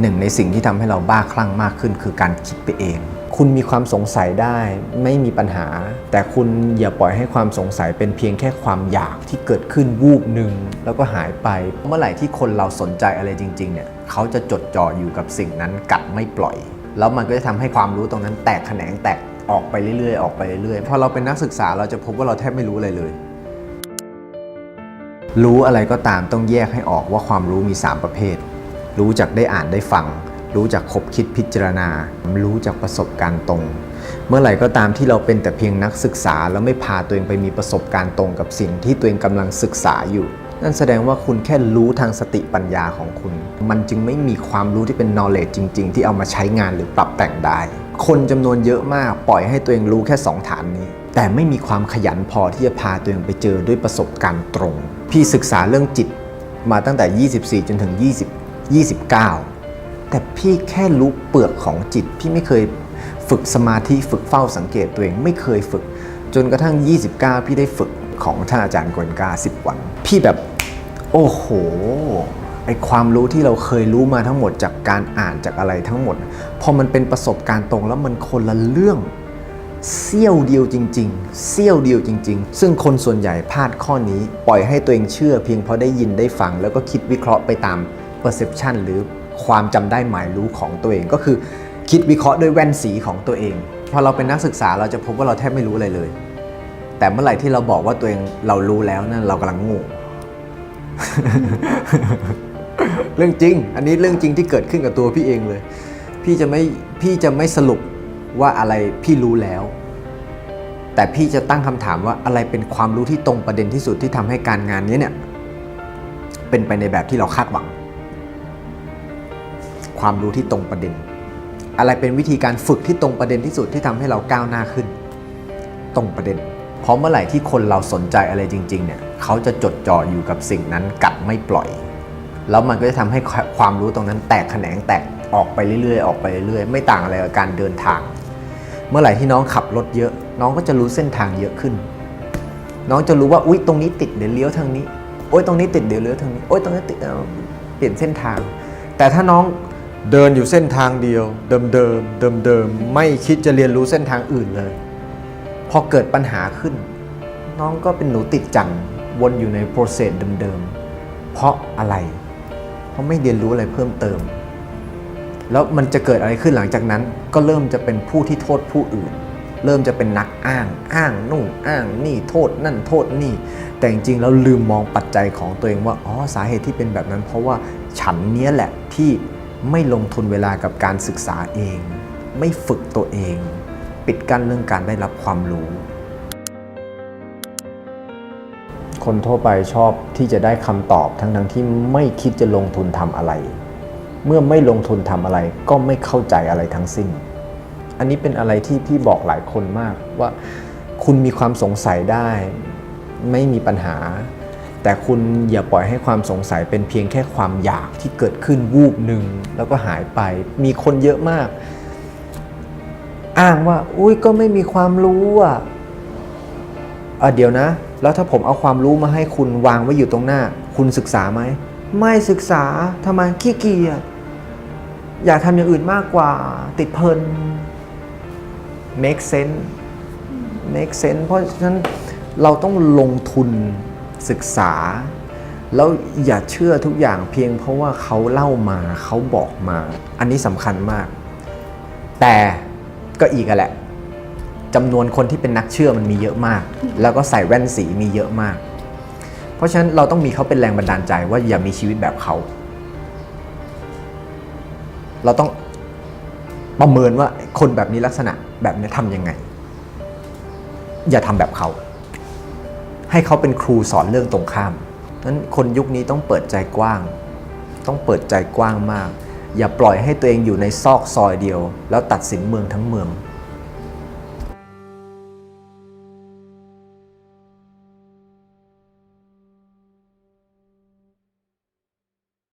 หนึ่งในสิ่งที่ทำให้เราบ้าคลั่งมากขึ้น คือการคิดไปเอง คุณมีความสงสัยได้ไม่มีปัญหา แต่คุณอย่าปล่อยให้ความสงสัยเป็นเพียงแค่ความอยากที่เกิดขึ้นวูบหนึ่งแล้วก็หายไป เมื่อไหร่ที่คนเราสนใจอะไรจริง ๆ เนี่ยเขาจะจดจ่ออยู่กับสิ่งนั้นกัดไม่ปล่อย แล้วมันก็จะทำให้ความรู้ตรงนั้นแตกแขนงแตกออกไปเรื่อยๆ ออกไปเรื่อยๆ พอเราเป็นนักศึกษาเราจะพบว่าเราแทบไม่รู้อะไรเลย รู้อะไรก็ตามต้องแยกให้ออกว่าความรู้มี 3 ประเภท รู้จากได้อ่านได้ฟัง รู้จากคบคิดพิจารณา รู้จากประสบการณ์ตรง เมื่อไหร่ก็ตามที่เราเป็นแต่เพียงนักศึกษา แล้วไม่พาตัวเองไปมีประสบการณ์ตรงกับสิ่งที่ตัวเองกำลังศึกษาอยู่ นั่นแสดงว่าคุณแค่รู้ทางสติปัญญาของคุณ มันจึงไม่มีความรู้ที่เป็น knowledge จริง ๆ ที่เอามาใช้งานหรือปรับแต่งได้ คนจำนวนเยอะมากปล่อยให้ตัวเองรู้แค่ 2 ฐานนี้แต่ไม่มีความขยันพอที่จะพาตัวเองไปเจอด้วยประสบการณ์ตรง พี่ศึกษาเรื่องจิตมาตั้งแต่ 24 จนถึง20 29 แต่พี่แค่รู้เปลือกของจิต พี่ไม่เคยฝึกสมาธิฝึกเฝ้าสังเกตตัวเองไม่เคยฝึก จนกระทั่ง 29 พี่ได้ฝึกของท่านอาจารย์กวนกา 10 วัน พี่แบบ โอ้โหไอความรู้ที่เราเคยรู้มาทั้งหมดจากการอ่านจากอะไรทั้งหมด พอมันเป็นประสบการณ์ตรงแล้วมันคนละเรื่องเสี้ยวเดียวจริง ๆเสี้ยวเดียวจริง ๆ ซึ่งคนส่วนใหญ่พลาดข้อนี้ ปล่อยให้ตัวเองเชื่อเพียงเพราะได้ยินได้ฟัง แล้วก็คิดวิเคราะห์ไปตาม perception หรือความจำได้หมายรู้ของตัวเองก็คือ คิดวิเคราะห์ด้วยแว่นสีของตัวเอง พอเราเป็นนักศึกษาเราจะพบว่าเราแทบไม่รู้อะไรเลย แต่เมื่อไหร่ที่เราบอกว่าตัวเองเรารู้แล้วนั่นเรากำลังง่เรื่องจริง อันนี้เรื่องจริงที่เกิดขึ้นกับตัวพี่เองเลย พี่จะไม่พี่จะไม่สรุปว่าอะไรพี่รู้แล้ว แต่พี่จะตั้งคำถามว่าอะไรเป็นความรู้ที่ตรงประเด็นที่สุดที่ทำให้การงานนี้เนี่ยเป็นไปในแบบที่เราคาดหวัง ความรู้ที่ตรงประเด็น อะไรเป็นวิธีการฝึกที่ตรงประเด็นที่สุดที่ทำให้เราก้าวหน้าขึ้น ตรงประเด็น เพราะเมื่อไหร่ที่คนเราสนใจอะไรจริง ๆ เนี่ยเขาจะจดจ่ออยู่กับสิ่งนั้นกัดไม่ปล่อย แล้วมันก็จะทำให้ความรู้ตรงนั้นแตกแขนงแตกออกไปเรื่อยๆ ออกไปเรื่อยๆ ไม่ต่างอะไรกับการเดินทาง เมื่อไหร่ที่น้องขับรถเยอะ น้องก็จะรู้เส้นทางเยอะขึ้น น้องจะรู้ว่าอุ๊ยตรงนี้ติดเดี๋ยวเลี้ยวทางนี้โอ๊ยตรงนี้ติดเดี๋ยวเลี้ยวทางนี้โอ๊ยตรงนี้ติดเปลี่ยนเส้นทาง แต่ถ้าน้อง เดินอยู่เส้นทางเดียว เดิมเดิมเดิมเดิมไม่คิดจะเรียนรู้เส้นทางอื่นเลย พอเกิดปัญหาขึ้น น้องก็เป็นหนูติดจันวนอยู่ในโปรเซสเดิมๆเพราะอะไร เพราะไม่เรียนรู้อะไรเพิ่มเติม แล้วมันจะเกิดอะไรขึ้นหลังจากนั้น ก็เริ่มจะเป็นผู้ที่โทษผู้อื่น เริ่มจะเป็นนักอ้าง อ้างนู่นอ้างนี่โทษนั่นโทษนี่ แต่จริงๆแล้วลืมมองปัจจัยของตัวเองว่าอ๋อสาเหตุที่เป็นแบบนั้น เพราะว่าฉันเนี้ยแหละที่ ไม่ลงทุนเวลากับการศึกษาเอง ไม่ฝึกตัวเอง ปิดกั้นเรื่องการได้รับความรู้ คนทั่วไปชอบที่จะได้คำตอบทั้งทั้งที่ไม่คิดจะลงทุนทำอะไร เมื่อไม่ลงทุนทำอะไรก็ไม่เข้าใจอะไรทั้งสิ้น อันนี้เป็นอะไรที่พี่บอกหลายคนมากว่า คุณมีความสงสัยได้ ไม่มีปัญหา แต่คุณอย่าปล่อยให้ความสงสัยเป็นเพียงแค่ความอยากที่เกิดขึ้นวูบหนึ่งแล้วก็หายไป มีคนเยอะมาก อ้างว่า อุ้ยก็ไม่มีความรู้อะอะเดี๋ยวนะ แล้วถ้าผมเอาความรู้มาให้คุณวางไว้อยู่ตรงหน้า คุณศึกษาไหม ไม่ศึกษาทำไมขี้เกียจอยากทำอย่างอื่นมากกว่า ติดเพลิน make sense make sense เพราะฉะนั้นเราต้องลงทุน ศึกษา แล้วอย่าเชื่อทุกอย่างเพียงเพราะว่าเขาเล่ามาเขาบอกมา อันนี้สำคัญมาก แต่ก็อีกอะแหละจำนวนคนที่เป็นนักเชื่อมันมีเยอะมาก แล้วก็ใส่แว่นสีมีเยอะมาก เพราะฉะนั้นเราต้องมีเขาเป็นแรงบันดาลใจว่าอย่ามีชีวิตแบบเขา เราต้องประเมินว่าคนแบบนี้ลักษณะแบบนี้ทำยังไง อย่าทำแบบเขา ให้เขาเป็นครูสอนเรื่องตรงข้ามนั้นคนยุคนี้ต้องเปิดใจกว้าง ต้องเปิดใจกว้างมาก อย่าปล่อยให้ตัวเองอยู่ในซอกซอยเดียว แล้วตัดสินเมืองทั้งเมือง